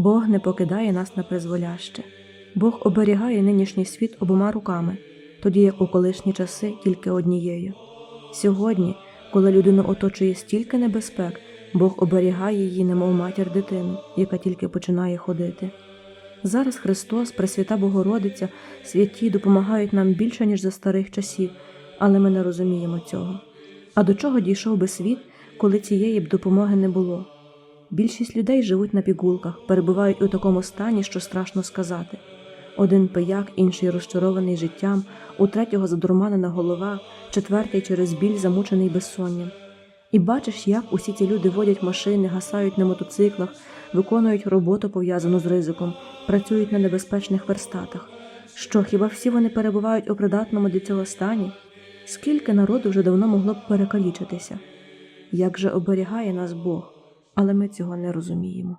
Бог не покидає нас на призволяще. Бог оберігає нинішній світ обома руками, тоді як у колишні часи тільки однією. Сьогодні, коли людину оточує стільки небезпек, Бог оберігає її, немов матір дитину, яка тільки починає ходити. Зараз Христос, Пресвята Богородиця, святі допомагають нам більше, ніж за старих часів, але ми не розуміємо цього. А до чого дійшов би світ, коли цієї б допомоги не було? Більшість людей живуть на пігулках, перебувають у такому стані, що страшно сказати. Один пияк, інший розчарований життям, у третього задурманена голова, четвертий через біль замучений безсонням. І бачиш, як усі ці люди водять машини, гасають на мотоциклах, виконують роботу, пов'язану з ризиком, працюють на небезпечних верстатах. Що, хіба всі вони перебувають у придатному для цього стані? Скільки народу вже давно могло б перекалічитися? Як же оберігає нас Бог, але ми цього не розуміємо.